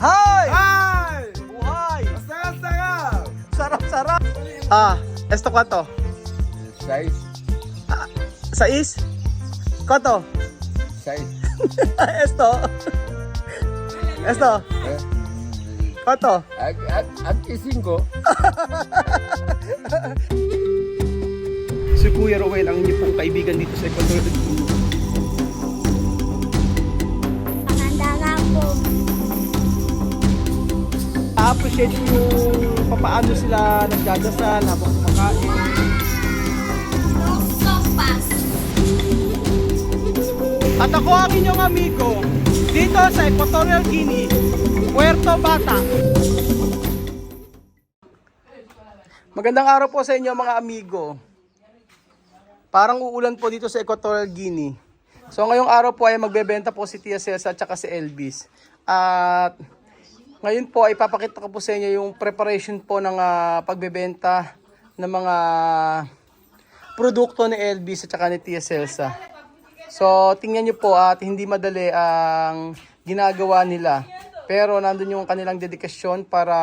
Hi! Hi! Buhay! Sarap, sarap! Sarap, sarap! Ah, esto kwanto? Size, Sais? Kwanto? size. esto? Esto? Eh? At kissing ko. Si Kuya Rowel ang inyong pong kaibigan dito sa Ecuador. Appreciate yung papaano sila nagdadasal habang kumakain. At ako ang inyong amigo dito sa Equatorial Guinea, Puerto Bata. Magandang araw po sa inyo mga amigo. Parang uulan po dito sa Equatorial Guinea. So ngayong araw po ay magbebenta po si Tia Celsa at si Elvis. At ngayon po ay papakita ko po sa inyo yung preparation po ng ah, pagbebenta ng mga produkto ni Elvis at saka ni Tia Celsa. So, tingnan nyo po at hindi madali ang ginagawa nila. Pero nandun yung kanilang dedikasyon para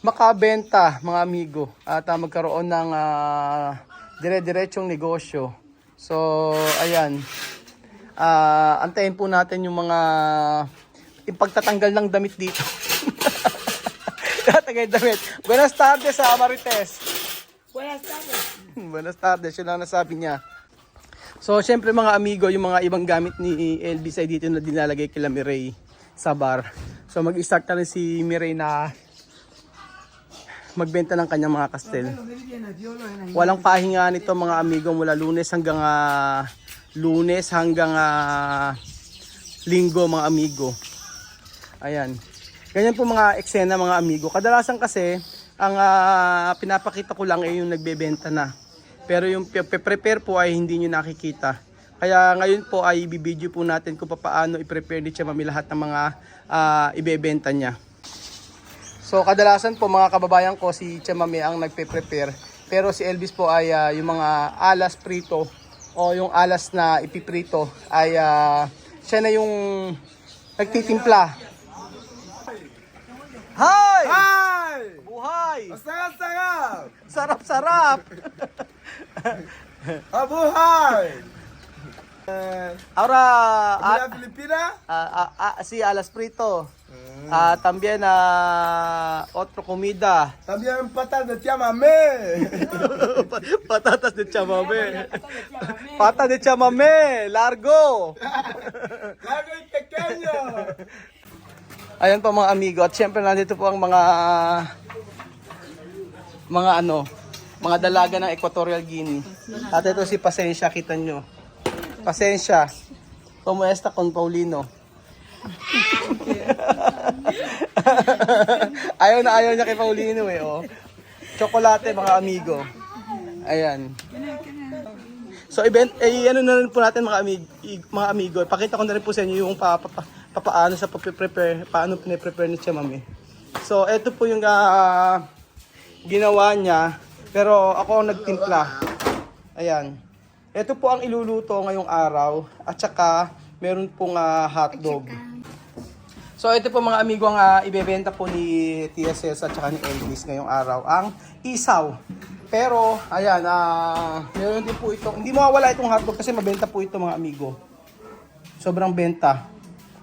makabenta mga amigo at ah, magkaroon ng ah, dire-diretsong negosyo. So, ayan. Ah, antayin po natin yung mga yung pagtatanggal ng damit dito. Tatagay damit. Buenas tardes sa Marites. Buenas tardes. Buenas tardes, yun lang nasabi niya. So, syempre mga amigo, yung mga ibang gamit ni Elvis ay dito na dinalagay kila Miray sa bar. So, mag-start na rin si Miray na magbenta ng kanyang mga kastel. Walang pahinga nito mga amigo mula lunes hanggang ah, lunes hanggang ah, linggo mga amigo. Ayan. Ganyan po mga eksena mga amigo. Kadalasan kasi ang ah, pinapakita ko lang ay yung nagbebenta na. Pero yung prepare po ay hindi nyo nakikita. Kaya ngayon po ay ibibideo po natin kung paano i-prepare ni Chamami lahat ng mga ah, ibebenta niya. So kadalasan po mga kababayan ko si Chamami ang nagpe-prepare. Pero si Elvis po ay ah, yung mga alas prito o yung alas na ipiprito ay ah, siya na yung nagtitimpla. Hi! Hi! Buhay! Sarap, sarap! Sarap-sarap! Abuhay! Eh, Ahora, Mula ah, Pilipina? ah, ah, ah, si alas prito. Ah, también ah, otro comida. También patas de chamamé. Patatas de chamame. Pata de chamame, largo. Largo y pequeño. Ayan po mga amigo at syempre nandito po ang mga mga ano, mga dalaga ng Equatorial Guinea. At ito si Pasensya, kita nyo. Pasensya. Kumuesta con Paulino? ayaw na ayaw niya kay Paulino eh, oh. Chocolate mga amigo. Ayan. So event eh ano na rin po natin mga amigo, mga amigo. Pakita ko na rin po sa inyo yung pa, pa, pa, paano sa prepare paano pine-prepare ni Chamami. So ito po yung ah, ginawa niya pero ako ang nagtimpla. Ayan. Ito po ang iluluto ngayong araw at saka meron pong ah, hotdog. So ito po mga amigo ang ah, ibebenta po ni TSS at saka ni Elvis ngayong araw ang isaw. Pero ayan, ah meron din po ito. Hindi mawawala itong hotdog kasi mabenta po ito mga amigo. Sobrang benta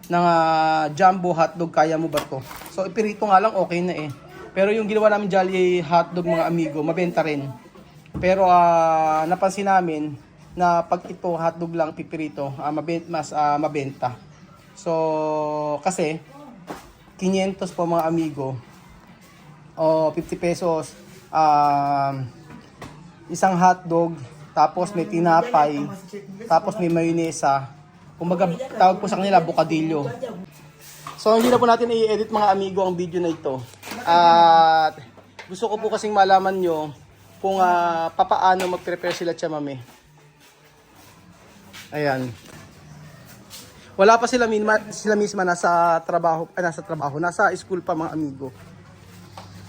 ng ah, jumbo hotdog kaya mo ba to? So ipirito nga lang okay na eh. Pero yung ginawa namin Jolly hotdog mga amigo, mabenta rin. Pero ah napansin namin na pag ito hotdog lang pipirito, ah, mabenta, mas ah, mabenta. So, kasi 500 po mga amigo o 50 pesos um, isang hotdog tapos may tinapay tapos may mayonesa kumbaga tawag po sa kanila bocadillo so hindi na po natin i-edit mga amigo ang video na ito at gusto ko po kasing malaman nyo kung ah, papaano mag-prepare sila chamame ayan wala pa sila misma, sila misma nasa trabaho, ah, nasa trabaho, nasa school pa mga amigo.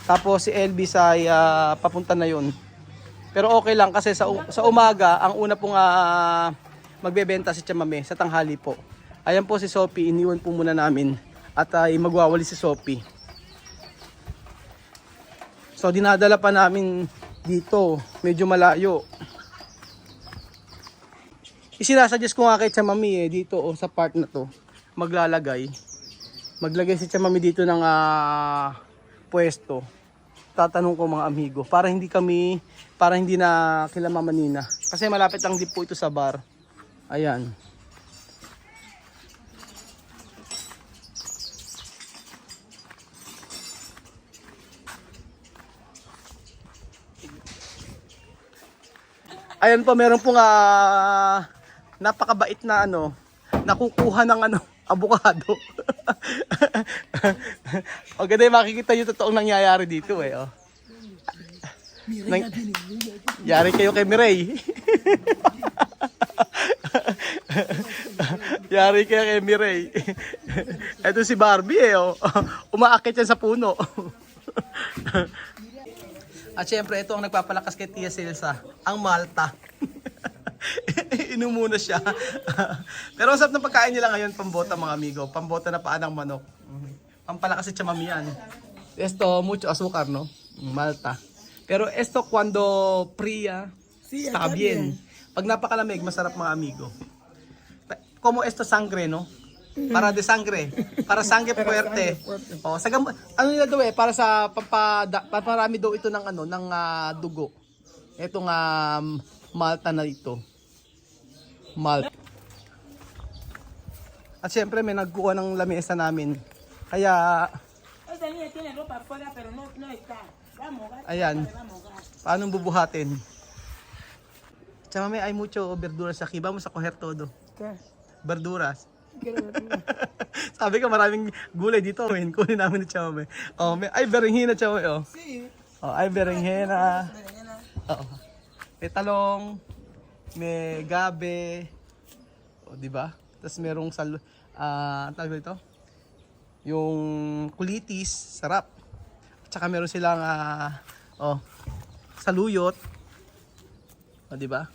Tapos si Elvis ay ah, papunta na yon. Pero okay lang kasi sa, sa umaga, ang una pong ah, magbebenta si Chamame sa tanghali po. Ayan po si Sophie, iniwan po muna namin at ay magwawali si Sophie. So dinadala pa namin dito, medyo malayo. Isinasuggest ko nga kay Chamami eh, dito oh, sa part na to, maglalagay. Maglagay si Chamami dito ng ah, pwesto. Tatanong ko mga amigo, para hindi kami, para hindi na kila Mama. Kasi malapit lang din po ito sa bar. Ayan. Ayan po, meron pong ah, napakabait na ano, nakukuha ng ano, abukado. o ganda yung makikita yung totoong nangyayari dito eh. Oh. Nang, yari kayo kay Miray. yari kay Miray. Ito si Barbie eh. Oh. Umaakit yan sa puno. At syempre, ito ang nagpapalakas kay Tia Silsa, ang Malta. Inumuna siya. Pero ang sarap ng pagkain nila ngayon, pambota mga amigo. Pambota na paan ng manok. Pampalakas si Chamami yan. Esto, mucho azúcar, no? Malta. Pero esto cuando fría, está bien. Pag napakalamig, masarap mga amigo. Como esto sangre, no? Para de sangre. Para sangre fuerte. Oh, sa gam- ano nila daw eh, para sa papada, paparami daw ito ng ano, ng ah, dugo. Itong um, Malta na ito. Malta. At syempre may nagkuha ng lamesa namin. Kaya, Esa niña tiene ropa afuera, pero no, no está. Vamos, gato, ayan, vamos, gato. paano bubuhatin? Tsaka may ay mucho verduras aquí. Vamos a coger todo. Verduras. Sabi ko maraming gulay dito. Kunin, kunin namin ni Chame. Oh, may, ay, berenjena, Chame. Oh. Oh, ay, berenjena. Oo. May talong. May gabe. O, di ba? Tapos merong sal... Ah, uh, tawag dito? Yung kulitis. Sarap. At saka meron silang... ah, oh, saluyot. O, di ba?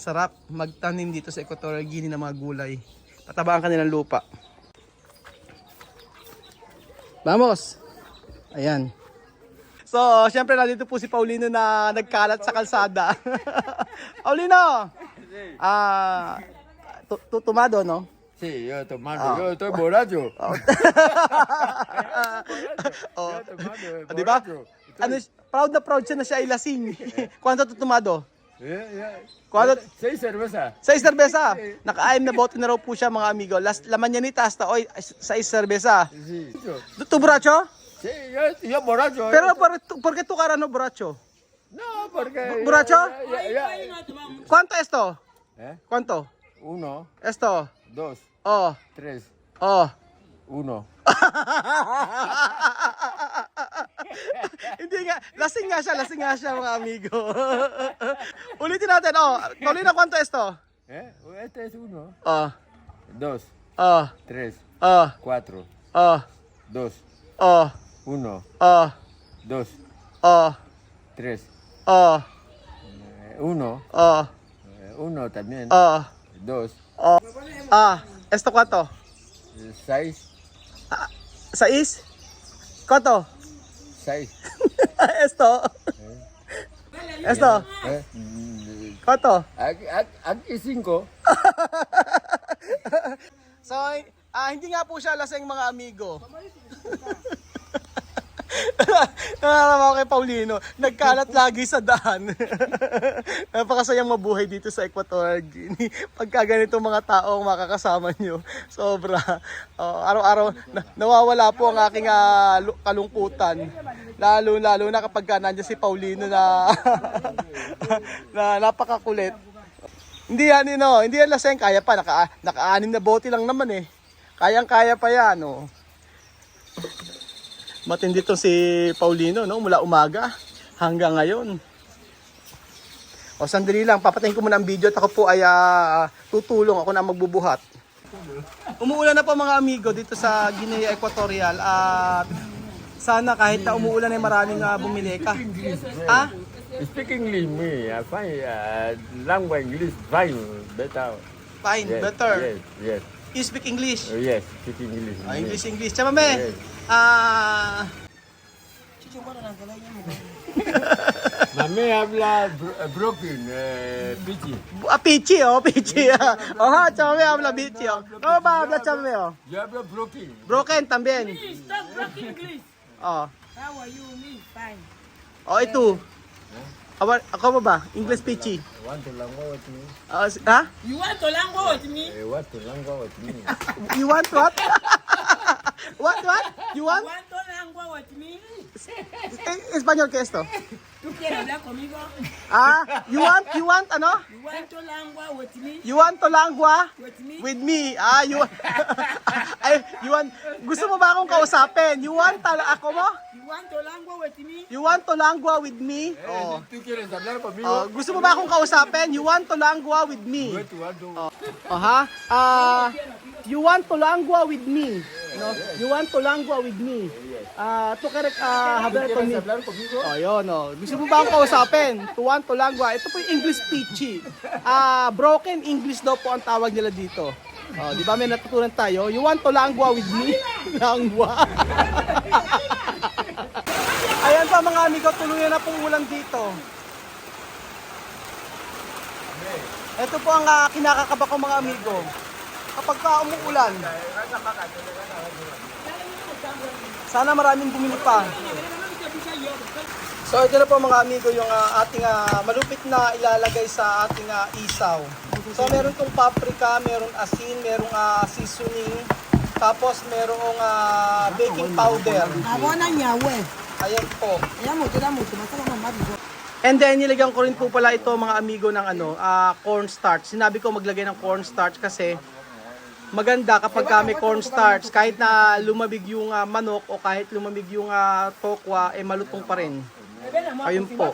Sarap magtanim dito sa Equatorial Guinea ng mga gulay. Pataba ang kanilang lupa. Vamos! Ayan. So, syempre nandito po si Paulino na nagkalat sa kalsada. Paulino! Ah, tu- tu- tumado, no? Sí, yo tomando, yo estoy borracho. Oh. Yo tomando, Ah, borracho. Ano, proud na proud siya na siya ay lasing. Kwanto to tumado? Eh, ya. Kwanto, Seis cerveza. Sa cerveza. Naka-aim na bote na raw po siya mga amigo. Last, laman niya ni Tasta, oy, sa cerveza. Sí. Tu borracho? sí, yo, yo borracho. Pero por, por qué tu cara no borracho? No, porque... ¿Borracho? Ya. ¿Cuánto esto? ¿Eh? ¿Cuánto? Uno, Esto. dos, Oh. tres, Oh. uno. Hindi nga, lasing nga siya, lasing nga siya mga amigo. Ulitin natin, oh. Paulina, ¿cuánto esto? ¿Eh? Este es uno, Oh. dos, Oh. tres, Oh. cuatro, Oh. dos, Oh. uno, Oh. dos, Oh. tres, Oh. eh, uno, Oh. eh, uno también, Oh. dos, Ah. Esto cuánto? eh, seis, Sais? ¿Cuánto? seis. esto. Esto. ¿eh? ¿Cuánto? Aquí, aquí, aquí cinco. So, ah, hindi nga po siya laseng mga amigo. Nakakama ko kay Paulino, nagkalat lagi sa daan. Napakasayang mabuhay dito sa Equatorial Guinea. Pagka ganito mga tao ang makakasama nyo, sobra. Oh, araw-araw, na- nawawala po ang aking lu- kalungkutan. Lalo-lalo na kapag ka nandiyan si Paulino na, na napakakulit. Hindi yan, no, hindi yan laseng, kaya pa, naka, naka-anim na bote lang naman eh. Kayang-kaya pa yan, no. Matindi to si Paulino, no, mula umaga hanggang ngayon. O, sandali lang, papatayin ko muna ang video at ako po ay ah, tutulong, ako na magbubuhat. Umuulan na po mga amigo dito sa Guinea Equatorial at sana kahit na umuulan ay maraming ah, bumili ka. Ha? Speak English me, I find uh, language English fine, better. Fine, Yes, better. Yes, yes. You speak English? Oh, yes, speaking English. Ah, English, English. Chamame, Yes. Ah, Mami habla bro- eh, broken, eh, pichi. ah, pichi, oh, pichi. oh, ha, chamame, habla pichi, oh. Oh, ba, habla chamame, oh. You habla broken. Broken, también. Please stop broken English. Oh, How are you? Me, fine. oh, ito. Awa, ako ba ba? English pichi. Want to lango with me? Ah, si- ha? You want to lango with me? Eh, what to lango with me? You want what? what, what? You You want? want to lango with me? Eh, Español que esto? ¿Tú quieres hablar conmigo? Ah, you want, you want, ano? You want to lango with me? You want to langwa? With me? With me. Ah, you Ay, you want Gusto mo ba akong kausapin? You want tal ako mo? You want to lango with me? You want to langwa with me? Oh. ¿Tú quieres hablar conmigo? Oh, gusto mo ba akong kausapin? You want to langwa with me? What, what do- Oh, ha? Ah, you want to langwa with me? No? You want to langwa with me? Ah, to correct ah, hablar ¿Quieres conmigo. hablar conmigo? Oh, yun, oh. Gusto mo ba akong kausapin? Tuwan, tulangwa. Ito po yung English peachy. Ah, broken English daw po ang tawag nila dito. Oh, di ba may natutunan tayo? You want to langwa with me? Langwa. Ayan pa mga amigo, tuluyan na pong ulan dito. Ito po ang ah, kinakakaba ko mga amigo. Kapag ka umuulan, sana maraming bumili pa. So ito na po mga amigo yung ah, ating ah, malupit na ilalagay sa ating ah, isaw. So meron tong paprika, meron asin, merong ah, seasoning, tapos merong ah, baking powder. Abona nyawe. Ayan po. And then nilagyan ko rin po pala ito mga amigo ng ano, ah, cornstarch. Sinabi ko maglagay ng cornstarch kasi maganda kapag ka may cornstarch kahit na lumabig yung ah, manok o kahit lumabig yung ah, tokwa eh malutong pa rin. Ayun po.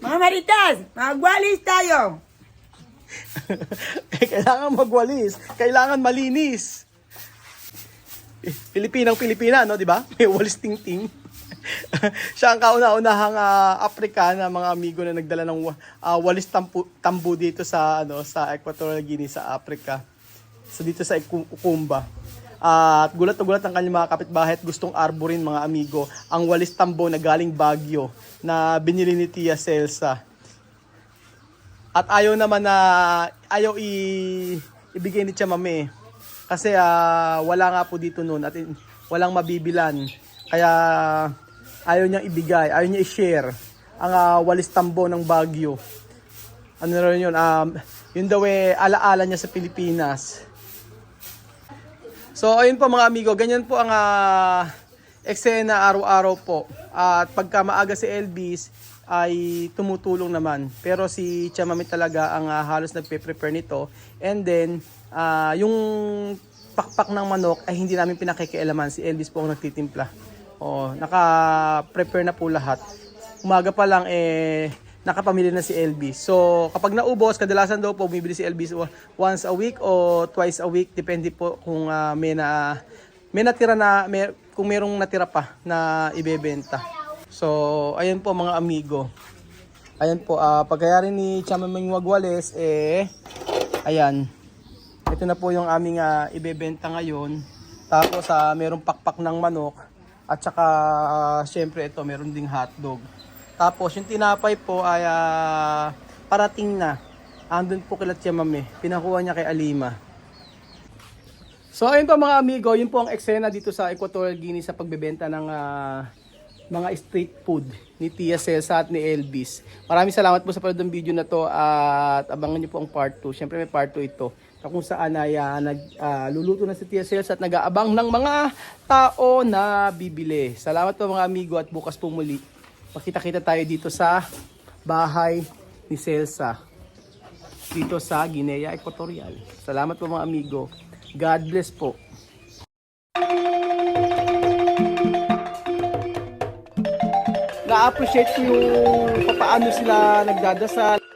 Mga maritas, magwalis tayo. kailangan magwalis, kailangan malinis. Eh, Pilipinang Pilipina, no, di ba? May walis ting-ting. Siya ang kauna-unahang ah, Afrikana mga amigo na nagdala ng ah, walis tampu, tambu dito sa ano sa Equatorial Guinea sa Africa. So dito sa Ukumba. Ah, at gulat na gulat ang kanyang mga kapitbahay at gustong arborin mga amigo ang walis tambo na galing Baguio na binili ni Tia Celsa. At ayaw naman na ayaw i ibigay ni Chamame kasi ah, wala nga po dito noon at in- walang mabibilan. Kaya ayaw niyang ibigay, ayaw niya i-share ang ah, walis tambo ng Baguio. Ano na yun? Um, yun daw eh, alaala niya sa Pilipinas. So ayun po mga amigo, ganyan po ang ah, eksena araw-araw po. At pagka maaga si Elvis ay tumutulong naman. Pero si Chamami talaga ang ah, halos nagpe-prepare nito. And then ah, yung pakpak ng manok ay hindi namin pinakikialaman. Si Elvis po ang nagtitimpla. Oh, naka-prepare na po lahat. Umaga pa lang eh nakapamili na si Elvis. So, kapag naubos, kadalasan daw po bumibili si wa- once a week o twice a week depende po kung ah, may na may natira na may, kung merong natira pa na ibebenta. So, ayan po mga amigo. Ayan po, ah pagkayari ni Chamamang Wagwales, eh, ayan. Ito na po yung aming ah, ibebenta ngayon. Tapos, ah merong pakpak ng manok. At saka, ah, syempre, ito, meron ding hotdog. Tapos, yung tinapay po ay ah, parating na. Andun po kila Tia Mame. Pinakuha niya kay Alima. So ayun po mga amigo, yun po ang eksena dito sa Equatorial Guinea sa pagbebenta ng ah, mga street food ni Tia Cesa at ni Elvis. Maraming salamat po sa panood ng video na to at abangan niyo po ang part 2. Siyempre may part 2 ito na kung saan ay ah, nagluluto na si Tia Cesa at nag-aabang ng mga tao na bibili. Salamat po mga amigo at bukas po muli. Pakita-kita tayo dito sa bahay ni Celsa dito sa Guinea Equatorial. Salamat po mga amigo. God bless po. Na-appreciate ko yung paano sila nagdadasal.